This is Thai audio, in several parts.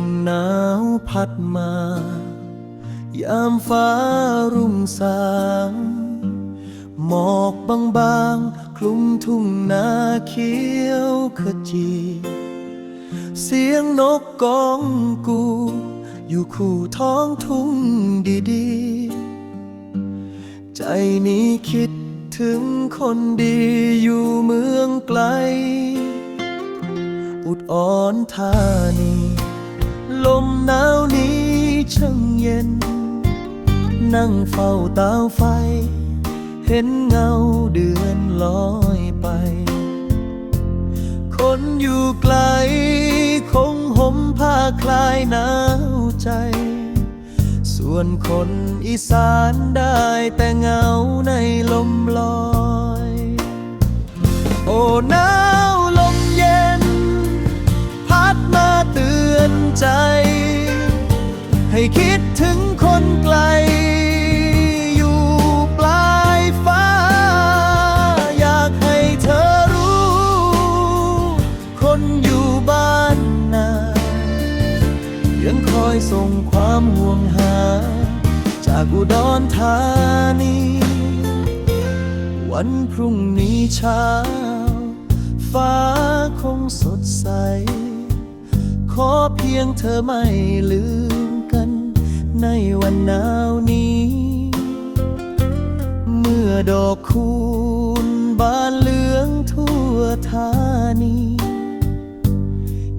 มหนาวพัดมา ยามฟ้ารุ่งสาง หมอกบางๆ คลุมทุ่งนาเขียวขจี เสียงนกกองกู อยู่คู่ท้องทุ่งดีๆ ใจนี้คิดถึงคนดีอยู่เมืองไกล อุดอ่อนธานี ลมหนาวนี้ช่างเย็น นั่งเฝ้าเตาไฟ เห็นเงาเดือนลอยไป คนอยู่ไกล คงห่มผ้าคลายหนาวใจ ส่วนคนอีสานได้แต่เงาในลมลอย โอ้หนาวลมเย็น พัดมาเตือนใจ ให้คิดถึงคนไกล อยู่ปลายฟ้า อยากให้เธอรู้ คนอยู่บ้านนา ยังคอยส่งความห่วงหา จากอุดรธานี วันพรุ่งนี้เช้า ฟ้าคงสดใส ขอเพียงเธอไม่ลืม ในวันหนาวนี้ เมื่อดอกคูณบานเหลืองทั่วธานี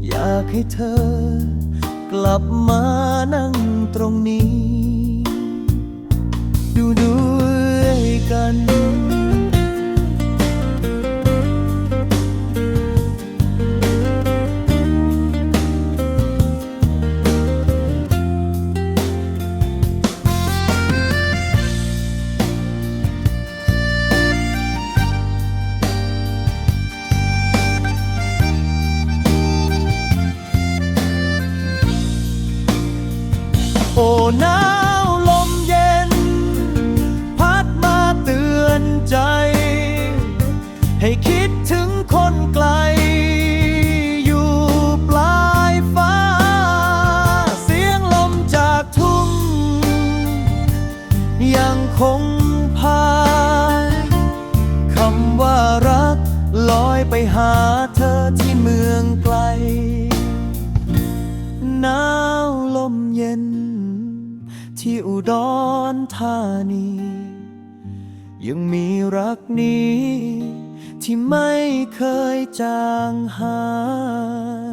อยากให้เธอกลับมานั่งตรงนี้ คงพาคำว่ารักลอยไปหาเธอที่เมืองไกลหนาวลมเย็น ที่อุดรธานี ยังมีรักนี้ ที่ไม่เคยจางหาย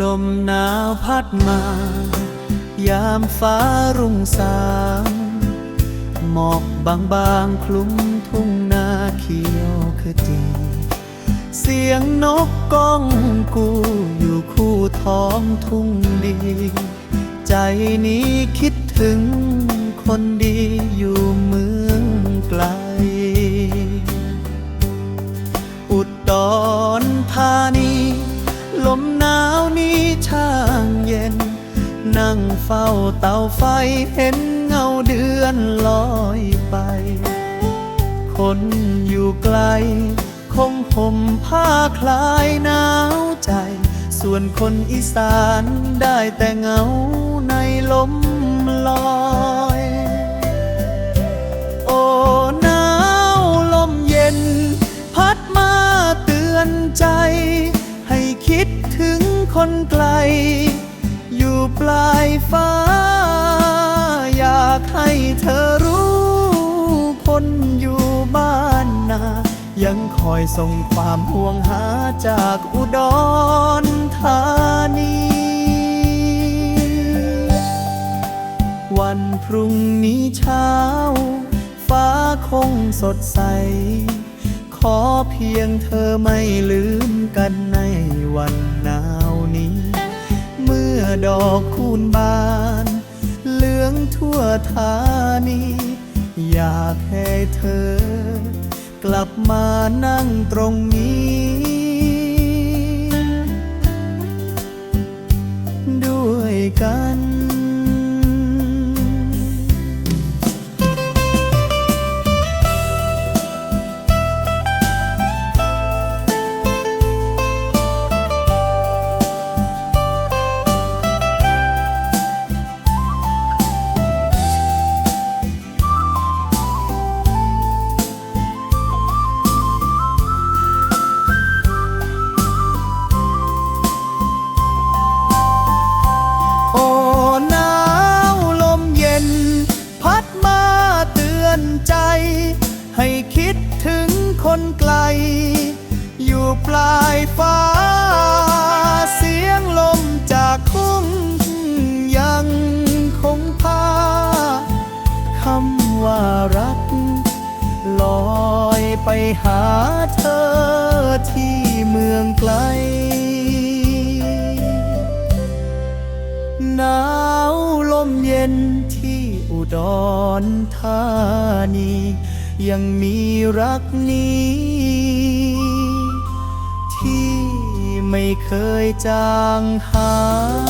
ลมหนาวพัดมา ยามฟ้ารุ่งสาง หมอกบางๆคลุมทุ่งนาเขียวขจีเสียงนกก้องกูอยู่คู่ท้องทุ่งดี ใจนี้คิดถึงคนดีอยู่เมืองไกล อุดร ลมหนาวนี้ช่างเย็น นั่งเฝ้าเตาไฟเห็นเงาเดือนลอยไป คนอยู่ไกล คงห่มผ้าคลายหนาวใจ ส่วนคนอีสานได้แต่เงาในลมลอย โอ้หนาวลมเย็น พัดมาเตือนใจ คนไกล อยู่ปลายฟ้า อยากให้เธอรู้ คนอยู่บ้านนา ยังคอยส่งความห่วงหาจากอุดรธานี วันพรุ่งนี้เช้า ฟ้าคงสดใสขอเพียงเธอไม่ลืมกันในวันหนาว อดอกคูณบาน เหลืองทั่วธานี อยากให้เธอ กลับมานั่งตรงนี้ ด้วยกัน ให้คิดถึงคนไกล อยู่ปลายฟ้า เสียงลมจากคุ้งยังคงพาคำว่ารัก ลอยไปหาเธอที่เมืองไกล หนาวลมเย็นที่อุดรธานี ยังมีรักนี้ ที่ไม่เคยจางหาย